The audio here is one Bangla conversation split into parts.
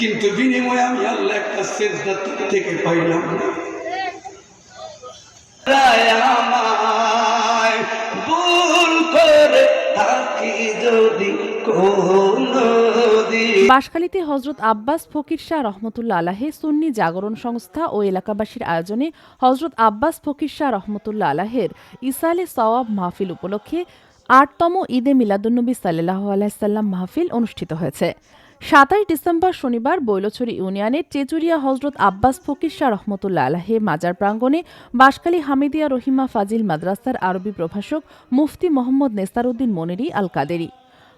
কিন্তু বিনিময়ে আমি আল্লাহ একটা সেজদা থেকে পাইলাম না। বাঁশখালীতে হজরত আব্বাস ফকির শাহ রহমতুল্লা আলাহে সুন্নি জাগরণ সংস্থা ও এলাকাবাসীর আয়োজনে হজরত আব্বাস ফকির শাহ রহমতুল্লা আলাহের ইসালে সওয়াব মাহফিল উপলক্ষে আটতম ঈদে মিলাদুন্নবী সাল্লাহ আলাইসাল্লাম মাহফিল অনুষ্ঠিত হয়েছে। সাতাশ ডিসেম্বর শনিবার বৈলছড়ি ইউনিয়নের চেচুরিয়া হজরত আব্বাস ফকির শাহ রহমতুল্লা আলাহে মাজার প্রাঙ্গণে বাঁশখালী হামিদিয়া রহিমা ফাজিল মাদ্রাসার আরবি প্রভাষক মুফতি মোহাম্মদ নেসারউদ্দিন মনিরি আল কাদেরি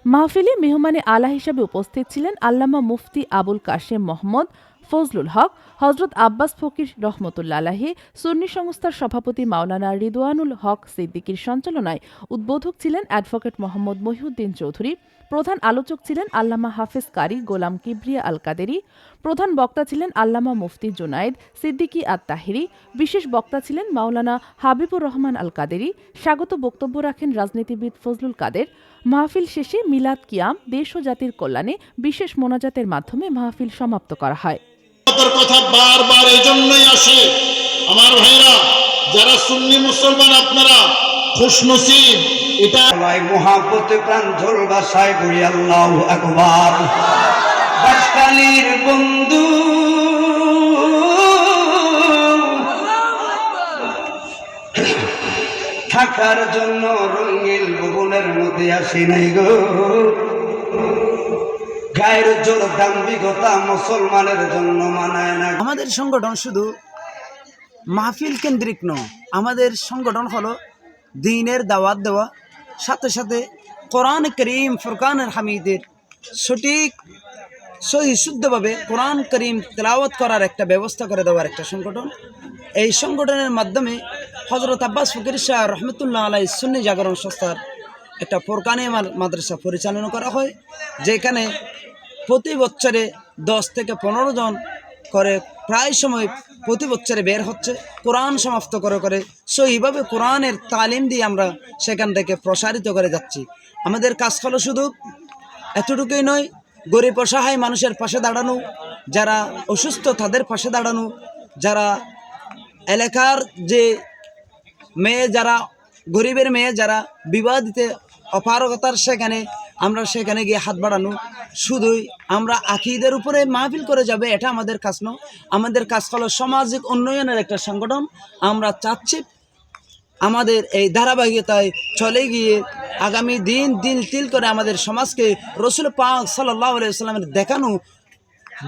মাহফিলে মেহমানে আলা হিসাবে উপস্থিত ছিলেন আল্লামা মুফতি আবুল কাশেম মোহাম্মদ ফজলুল হক হজরত আব্বাস ফকির রহমতুল্লা আলাহি সুন্নি সংস্থার সভাপতি মাওলানা রিদওয়ানুল হক সিদ্দিকির সঞ্চালনায় উদ্বোধক ছিলেন অ্যাডভোকেট মোহাম্মদ মহিউদ্দিন চৌধুরী, প্রধান আলোচক ছিলেন আল্লামা হাফেজ কারি গোলাম কিবরিয়া আল কাদেরি প্রধান বক্তা ছিলেন আল্লামা মুফতি জুনায়েদ সিদ্দিকী আত তাহিরি বিশেষ বক্তা ছিলেন মাওলানা হাবিবুর রহমান আল কাদেরি স্বাগত বক্তব্য রাখেন রাজনীতিবিদ ফজলুল কাদের। মাহফিল শেষে মিলাদ কিয়াম, দেশ ও জাতির কল্যাণে বিশেষ মোনাজাতের মাধ্যমে মাহফিল সমাপ্ত করা হয়। মহব্বতের কথা বারবার এই জন্যই আসে। আমার ভাইরা, যারা সুন্নি মুসলমান, আপনারা খুশনসিব। এটা মহাপতে প্রাণ ঝোল বাসায় করি, আল্লাহ আকবার। বাসকালীর বন্ধু। থাকার জন্য রঙিল ভুবনের মধ্যে আসি নাই গো। গায়ের জোর দাম্ভিকতা মুসলমানের জন্য মানায় না। আমাদের সংগঠন শুধু মাহফিল কেন্দ্রিক নয়, আমাদের সংগঠন হলো দিনের দাওয়াত দেওয়া, সাথে সাথে কোরআন করিম, ফুরকানের হামিদের সঠিক, সহি, শুদ্ধভাবে কোরআন করিম তেলাওয়াত করার একটা ব্যবস্থা করে দেওয়ার একটা সংগঠন। এই সংগঠনের মাধ্যমে হজরত আব্বাস ফকির শাহ রহমতুল্লাহ আলাই সুন্নি জাগরণ সংস্থার একটা ফোরকানে মাদ্রাসা পরিচালনা করা হয়, যেখানে প্রতি বছরে দশ থেকে পনেরো জন করে প্রায় সময় প্রতি বছরে বের হচ্ছে, কোরআন সমাপ্ত করে করে। সো এইভাবে কোরআনের তালিম দিয়ে আমরা সেখান থেকে প্রসারিত করে যাচ্ছি। আমাদের কাজ হলো শুধু এতটুকুই নয়, গরিব অসহায় মানুষের পাশে দাঁড়ানো, যারা অসুস্থ তাদের পাশে দাঁড়ানো, যারা এলাকার যে মেয়ে যারা, গরিবের মেয়ে যারা বিবাহ দিতে অপারগতার সেখানে আমরা সেখানে গিয়ে হাত বাড়ানো, শুধুই আমরা আকিদের উপরে মাহফিল করে যাবে, এটা আমাদের কাজ নয়। আমাদের কাজ হলো সামাজিক উন্নয়নের একটা সংগঠন। আমরা চাচ্ছি আমাদের এই ধারাবাহিকতায় চলে গিয়ে আগামী দিন দিন তিল করে আমাদের সমাজকে রসুল পাক সাল্লাহ সাল্লামের দেখানো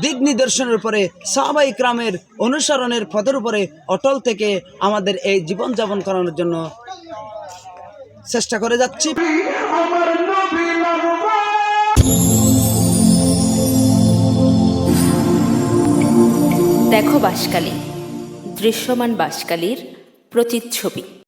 দিক নিদর্শনের উপরে, সাহাবা ইকরামের অনুসরণের পথের উপরে অটল থেকে আমাদের এই জীবনযাপন করানোর জন্য চেষ্টা করে যাচ্ছি। দেখো বাসকালী দৃশ্যমান বাসকালীর প্রতিচ্ছবি।